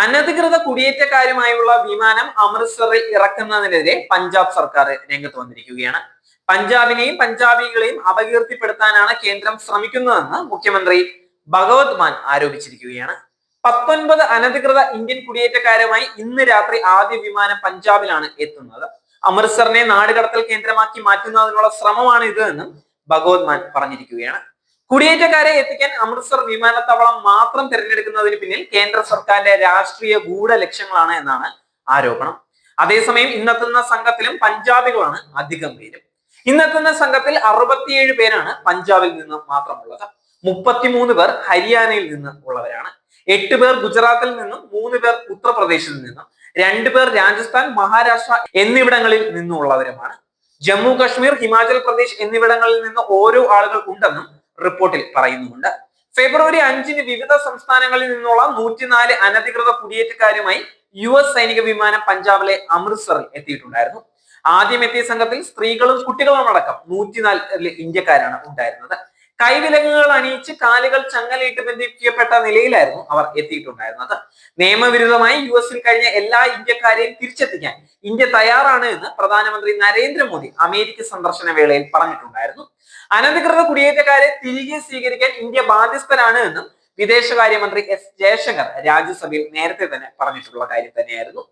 അനധികൃത കുടിയേറ്റക്കാരുമായുള്ള വിമാനം അമൃത്സറിൽ ഇറക്കുന്നതിനെതിരെ പഞ്ചാബ് സർക്കാർ രംഗത്ത് വന്നിരിക്കുകയാണ്. പഞ്ചാബിനെയും പഞ്ചാബികളെയും അപകീർത്തിപ്പെടുത്താനാണ് കേന്ദ്രം ശ്രമിക്കുന്നതെന്ന് മുഖ്യമന്ത്രി ഭഗവത് മാൻ ആരോപിച്ചിരിക്കുകയാണ്. പത്തൊൻപത് അനധികൃത ഇന്ത്യൻ കുടിയേറ്റക്കാരുമായി ഇന്ന് രാത്രി ആദ്യ വിമാനം പഞ്ചാബിലാണ് എത്തുന്നത്. അമൃത്സറിനെ നാടുകടത്തൽ കേന്ദ്രമാക്കി മാറ്റുന്നതിനുള്ള ശ്രമമാണ് ഇത് എന്നും ഭഗവത് മാൻ പറഞ്ഞിരിക്കുകയാണ്. കുടിയേറ്റക്കാരെ എത്തിക്കാൻ അമൃത്സർ വിമാനത്താവളം മാത്രം തിരഞ്ഞെടുക്കുന്നതിന് പിന്നിൽ കേന്ദ്ര സർക്കാരിന്റെ രാഷ്ട്രീയ ഗൂഢ ലക്ഷ്യങ്ങളാണ് എന്നാണ് ആരോപണം. അതേസമയം ഇന്നെത്തുന്ന സംഘത്തിലും പഞ്ചാബികളാണ് അധികം പേരും. ഇന്നെത്തുന്ന സംഘത്തിൽ അറുപത്തിയേഴ് പേരാണ് പഞ്ചാബിൽ നിന്ന് മാത്രമുള്ളത്. മുപ്പത്തിമൂന്ന് പേർ ഹരിയാനയിൽ നിന്ന് ഉള്ളവരാണ്. എട്ട് പേർ ഗുജറാത്തിൽ നിന്നും മൂന്ന് പേർ ഉത്തർപ്രദേശിൽ നിന്നും രണ്ട് പേർ രാജസ്ഥാൻ മഹാരാഷ്ട്ര എന്നിവിടങ്ങളിൽ നിന്നുള്ളവരുമാണ്. ജമ്മു കാശ്മീർ ഹിമാചൽ പ്രദേശ് എന്നിവിടങ്ങളിൽ നിന്ന് ഓരോ ആളുകൾ ഉണ്ടെന്നും റിപ്പോർട്ടിൽ പറയുന്നുമുണ്ട്. ഫെബ്രുവരി അഞ്ചിന് വിവിധ സംസ്ഥാനങ്ങളിൽ നിന്നുള്ള നൂറ്റിനാല് അനധികൃത കുടിയേറ്റക്കാരുമായി യു എസ് സൈനിക വിമാനം പഞ്ചാബിലെ അമൃത്സറിൽ എത്തിയിട്ടുണ്ടായിരുന്നു. ആദ്യം എത്തിയ സംഘത്തിൽ സ്ത്രീകളും കുട്ടികളും അടക്കം നൂറ്റിനാല് ഇന്ത്യക്കാരാണ് ഉണ്ടായിരുന്നത്. കൈവിലങ്ങുകൾ അണിയിച്ച് കാലുകൾ ചങ്ങലയിട്ട് ബന്ധിപ്പിക്കപ്പെട്ട നിലയിലായിരുന്നു അവർ എത്തിയിട്ടുണ്ടായിരുന്നത്. നിയമവിരുദ്ധമായി യു എസിൽ കഴിഞ്ഞ എല്ലാ ഇന്ത്യക്കാരെയും തിരിച്ചെത്തിക്കാൻ ഇന്ത്യ തയ്യാറാണ് എന്ന് പ്രധാനമന്ത്രി നരേന്ദ്രമോദി അമേരിക്ക സന്ദർശന വേളയിൽ പറഞ്ഞിട്ടുണ്ടായിരുന്നു. അനധികൃത കുടിയേറ്റക്കാരെ തിരികെ സ്വീകരിക്കാൻ ഇന്ത്യ ബാധ്യസ്ഥരാണ് എന്നും വിദേശകാര്യമന്ത്രി എസ് ജയശങ്കർ രാജ്യസഭയിൽ നേരത്തെ തന്നെ പറഞ്ഞിട്ടുള്ള കാര്യം തന്നെയായിരുന്നു.